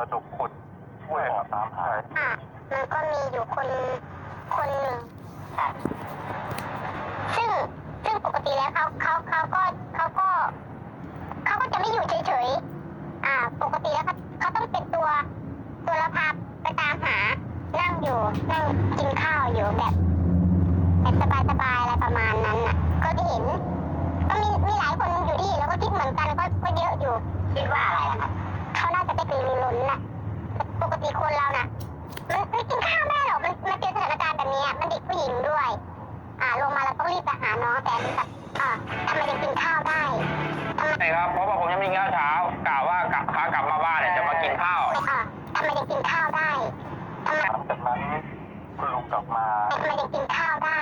ระดมคนช่วยออกตามหาอะมันก็มีอยู่คนคนหนึ่งค่ะซึ่งซึ่งปกติแล้วเขาเขาเขาก็เขาก็เขาก็จะไม่อยู่เฉยๆอ่า ปกติแล้วเขาเขาต้องเป็นตัว ตัวละพาไปตามหา นั่งอยู่นั่งกินข้าวอยู่แบบแบบสบายๆ องแต่แบบอ่าทำไมยังกินข้าวได้ทำไมใช่ครับ เพราะว่าผมยังมีข้าวเช้ากะว่ากลับพากลับมาบ้านเนี่ยจะมากินข้าวอ่าทำไมยังกินข้าวได้ทำไมหลังจากนั้นคุณลุงกลับมาทำไมยังกินข้าวได้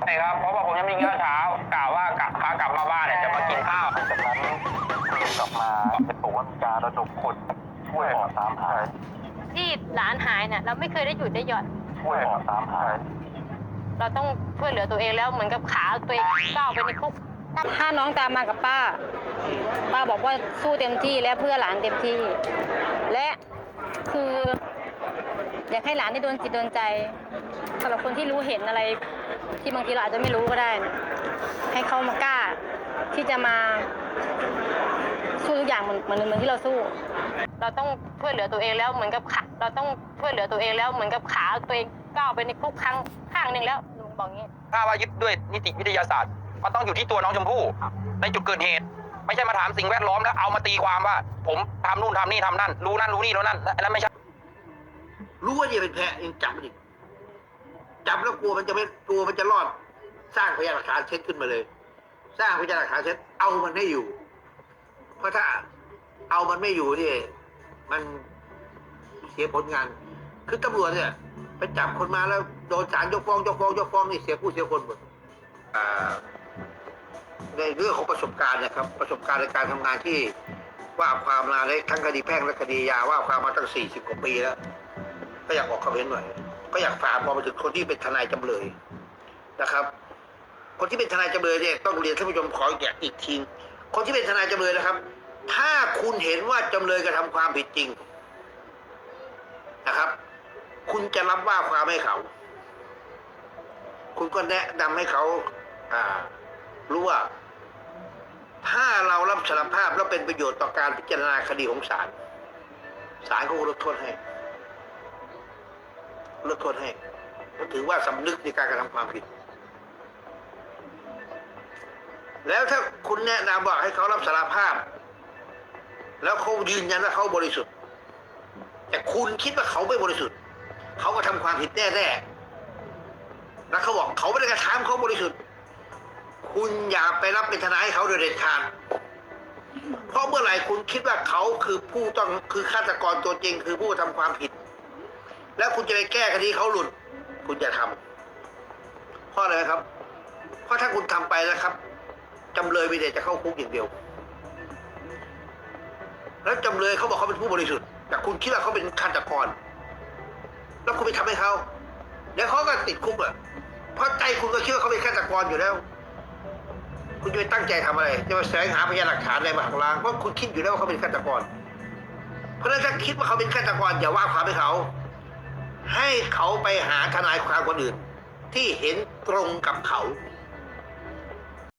ใช่ครับ เพราะว่าผมยังมีข้าวเช้ากะว่ากลับพากลับมาบ้านเนี่ยจะมากินข้าวหลังจากนั้นคุณลุงกลับมาเห็นบอกว่ามีการระดมคนช่วยออกตามหาที่หลานหายเนี่ยเราไม่เคยได้หยุดได้หย่อนช่วยออกตามหา เราต้องช่วยเหลือตัวเองแล้วเหมือนกับขาตัวเองก้าวไปในคุกถ้าน้องตามมากับป้า ป้าบอกว่าสู้เต็มที่และเพื่อหลานเต็มที่ และคือ อยากให้หลานได้โดนจิตโดนใจสำหรับคนที่รู้เห็นอะไร ที่บางทีเราอาจจะไม่รู้ก็ได้นะให้เขามากล้า ที่จะมาสู้ทุกอย่างเหมือนเหมือนเหมือนที่เราสู้ เราต้องช่วยเหลือตัวเองแล้วเหมือนกับขาเราต้องช่วยเหลือตัวเองแล้วเหมือนกับขาตัวเอง ก้าวไปในคุกครั้งข้างหนึ่งแล้วลุงบอกงี้ ถ้าว่ายึดด้วยนิติวิทยาศาสตร์ มันต้องอยู่ที่ตัวน้องชมพู่ในจุดเกิดเหตุ ไม่ใช่มาถามสิ่งแวดล้อมแล้วเอามาตีความว่า ผมทำนู่นทำนี่ทำนั่น รู้นั่นรู้นี่รู้นั่นอันนั้นไม่ใช่ รู้ว่าเนี่ยเป็นแพะยังจับมันอีกจับแล้วกลัวมันจะไม่กลัวมันจะรอด สร้างพยานหลักฐานเช็ดขึ้นมาเลย สร้างพยานหลักฐานเช็ดเอามันให้อยู่ เพราะถ้าเอามันไม่อยู่นี่มันเสียผลงาน คือตำรวจเนี่ย ไปจับคนมาแล้วโดนศาลยกฟ้องยกฟ้องยกฟ้องนี่เสียผู้เสียคนหมดอ่าในเรื่องของประสบการณ์นะครับ ประสบการณ์ในการทำงานที่ว่าความมาในทั้งคดีแพ่งและคดียาว่าความมาตั้งสี่สิบกว่าปีแล้ว ก็อยากออกความเห็นหน่อย ก็อยากฝากพอไปถึงคนที่เป็นทนายจำเลยนะครับ คนที่เป็นทนายจำเลยเนี่ยต้องเรียนท่านผู้ชมขอแกะอีกทีคนที่เป็นทนายจำเลยนะครับ ถ้าคุณเห็นว่าจำเลยกระทำความผิดจริงนะครับ คุณจะรับว่าความให้เขา คุณก็แนะนำให้เขา อ่า รู้ว่า ถ้าเรารับสารภาพแล้วเป็นประโยชน์ต่อการพิจารณาคดีของศาลศาลก็ลดโทษให้ลดโทษให้ก็ถือว่าสำนึกในการกระทำความผิด แล้วถ้าคุณแนะนำบอกให้เขารับสารภาพ แล้วเขายืนยันว่าเขาบริสุทธิ์ แต่คุณคิดว่าเขาไม่บริสุทธิ์ เขาก็ทำความผิดแน่ๆแล้วเขาบอกเขาไม่ได้กระทำเขาบริสุทธิ์คุณอย่าไปรับเป็นทนายให้เขาโดยเด็ดขาดเพราะเมื่อไหร่คุณคิดว่าเขาคือผู้ต้องคือฆาตกรตัวจริงคือผู้ทำความผิด แล้วคุณจะไปแก้คดีเขาหลุด คุณจะทำเพราะอะไรครับ เพราะถ้าคุณทำไปนะครับจำเลยมีแต่จะเข้าคุกอย่างเดียว แล้วจำเลยเขาบอกเขาเป็นผู้บริสุทธิ์ แต่คุณคิดว่าเขาเป็นฆาตกร แล้วคุณไปทำให้เขาแล้วเขาก็ติดคุกอะเพราะใจคุณก็คิดว่าเขาเป็นฆาตกรอยู่แล้ว คุณจะไปตั้งใจทำอะไร จะมาแสวงหาพยานหลักฐานอะไรมาหักล้างเพราะคุณคิดอยู่แล้วว่าเขาเป็นฆาตกร เพราะฉะนั้นถ้าคิดว่าเขาเป็นฆาตกรอย่าว่าความให้เขา ให้เขาไปหาทนายความคนอื่น ที่เห็นตรงกับเขา